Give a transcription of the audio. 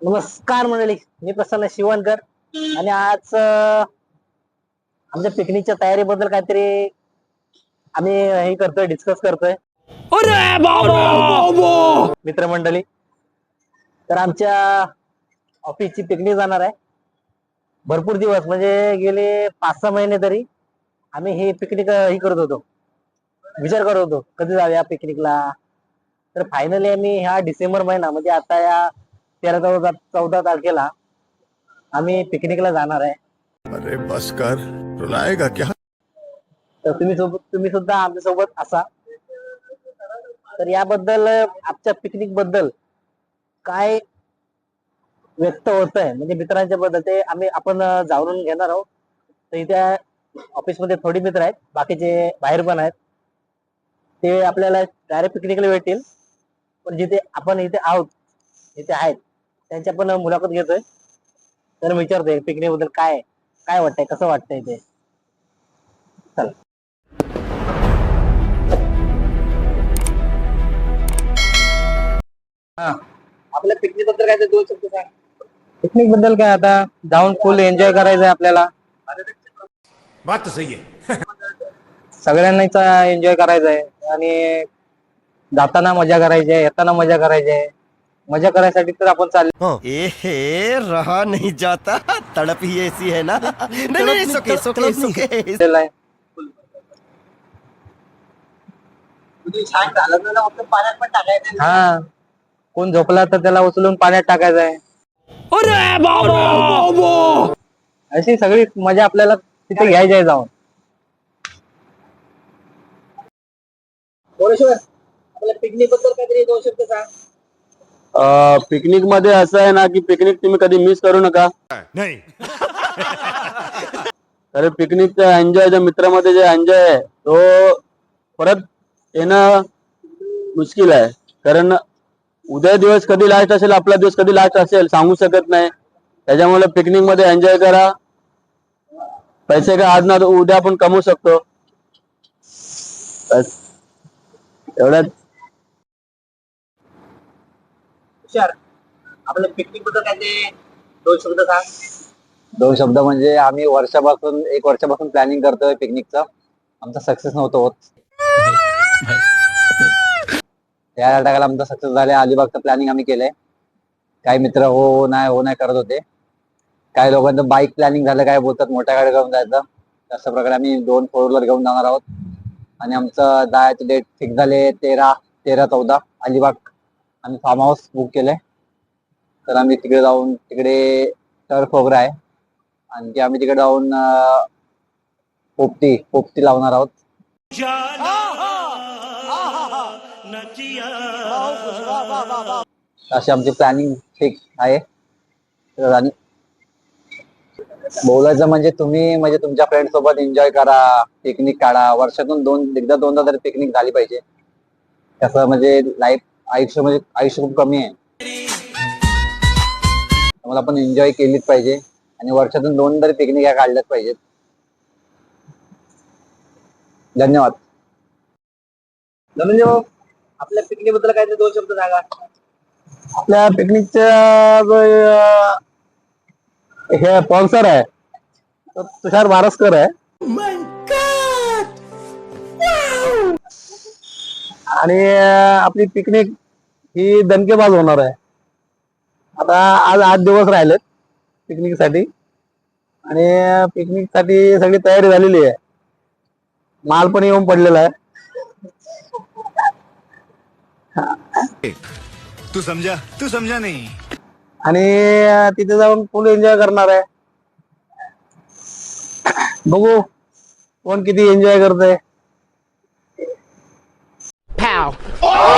नमस्कार मंडळी. मी प्रसन्न शिवणकर आणि आज आमच्या पिकनिकच्या तयारीबद्दल काहीतरी आम्ही हे करतोय डिस्कस करतोय. मित्रमंडळी तर आमच्या ऑफिसची पिकनिक जाणार आहे. भरपूर दिवस म्हणजे गेले पाच सहा महिने तरी आम्ही हे पिकनिक हे करत होतो. विचार करत होतो कधी जाऊया पिकनिकला? तर फायनली आम्ही ह्या डिसेंबर महिना म्हणजे आता या तेरा चौदा चौदा तारखेला आम्ही पिकनिकला जाणार आहे. अरे बस कर रुलाएगा क्या? तर तुम्ही सोबत तुम्ही सुद्धा आमच्यासोबत असा. तर याबद्दल आमच्या पिकनिकबद्दल काय व्यक्त होत आहे म्हणजे मित्रांच्या बद्दल ते आम्ही आपण जाणून घेणार आहोत. तर इथे ऑफिसमध्ये थोडी मित्र आहेत. बाकीचे बाहेर पण आहेत. ते आपल्याला डायरेक्ट पिकनिकला भेटतील. पण जिथे आपण इथे आहोत इथे आहेत त्यांच्या पण मुलाखत घेतोय. तर मी विचारतोय पिकनिकबद्दल काय काय वाटतंय? कसं वाटतंय ते? चला. हा. आपल्या पिकनिकबद्दल काय ते दोन शब्द सांग पिकनिकबद्दल काय आता? जाऊन फुल एन्जॉय करायचं आहे आपल्याला. बात तो सही है सगळ्यांनाच एन्जॉय करायचं आहे आणि जाताना मजा करायची आहे येताना मजा करायची. आहे मजा करायसाठी तर आपण चाललो. ए रहा नहीं जाता. तड़प ही ऐसी है ना. नहीं नहीं सुके सुके सुके. आहे हा. कोण झोपला तर त्याला उचलून पाण्यात टाकायचं आहे. अशी सगळी मजा आपल्याला तिथे घ्यायची आहे जाऊन. आपल्या पिकनिकबद्दल काहीतरी दोन शब्द सांग. पिकनिकमध्ये असं आहे ना की पिकनिक तुम्ही कधी मिस करू नका. नहीं. तर पिकनिकचा एन्जॉय जो मित्रामध्ये जे एन्जॉय आहे तो परत येणं मुश्किल आहे. कारण उद्या दिवस कधी लास्ट असेल आपला दिवस कधी लास्ट असेल सांगू शकत नाही. त्याच्यामुळे पिकनिकमध्ये एन्जॉय करा. पैसे काय आज ना उद्या आपण कमवू शकतो. बस. एवढ्याच हुशार आपल्या पिकनिकबद्दल काय ते दोन शब्द सांग. दोन शब्द म्हणजे आम्ही वर्षापासून एक वर्षापासून प्लॅनिंग करतोय पिकनिकचं. आमचा सक्सेस नव्हतं होत. त्या टाकाला आमचा सक्सेस झाले अलिबागचं प्लॅनिंग आम्ही केलंय. काही मित्र हो हो नाही हो नाही करत होते. काही लोकांचं बाईक प्लॅनिंग झालं काय बोलतात मोठ्या गाडी घेऊन जायचं. तशा प्रकारे आम्ही दोन फोर व्हीलर घेऊन जाणार आहोत. आणि आमचं जायचं डेट फिक्स झाले तेरा तेरा चौदा. अलिबाग आम्ही फार्म हाऊस बुक केलंय. तर आम्ही तिकडे जाऊन तिकडे टर्फ वगैरे आहे. आणखी आम्ही तिकडे जाऊन पोपटी पोपटी लावणार आहोत. अशी आमची प्लॅनिंग ठीक आहे. आणि बोलायचं म्हणजे तुम्ही म्हणजे तुमच्या फ्रेंड सोबत एन्जॉय करा पिकनिक काढा. वर्षातून दोन एकदा दोनदा तरी पिकनिक झाली पाहिजे. कसं म्हणजे लाईफ आयुष्य म्हणजे आयुष्य खूप कमी आहे. त्यामुळे आपण एन्जॉय केलीच पाहिजे. आणि वर्षातून दोन तरी पिकनिक या काढल्याच पाहिजेत. धन्यवाद. धनंजय भाऊ आपल्या पिकनिकबद्दल काय दोन शब्द सांगा. आपल्या पिकनिकच्या हे स्पॉन्सर आहे तो तुषार बारसकर आहे. आणि आपली पिकनिक ही दणकेबाज होणार आहे. आता आज आठ दिवस राहिलेत पिकनिकसाठी. आणि पिकनिकसाठी सगळी तयारी झालेली आहे. माल पण येऊन पडलेला आहे. तू समझा तू समझा नहीं. आणि तिथे जाऊन फुल एन्जॉय करणार आहे. बघू कोण किती एन्जॉय करतंय. now. Oh!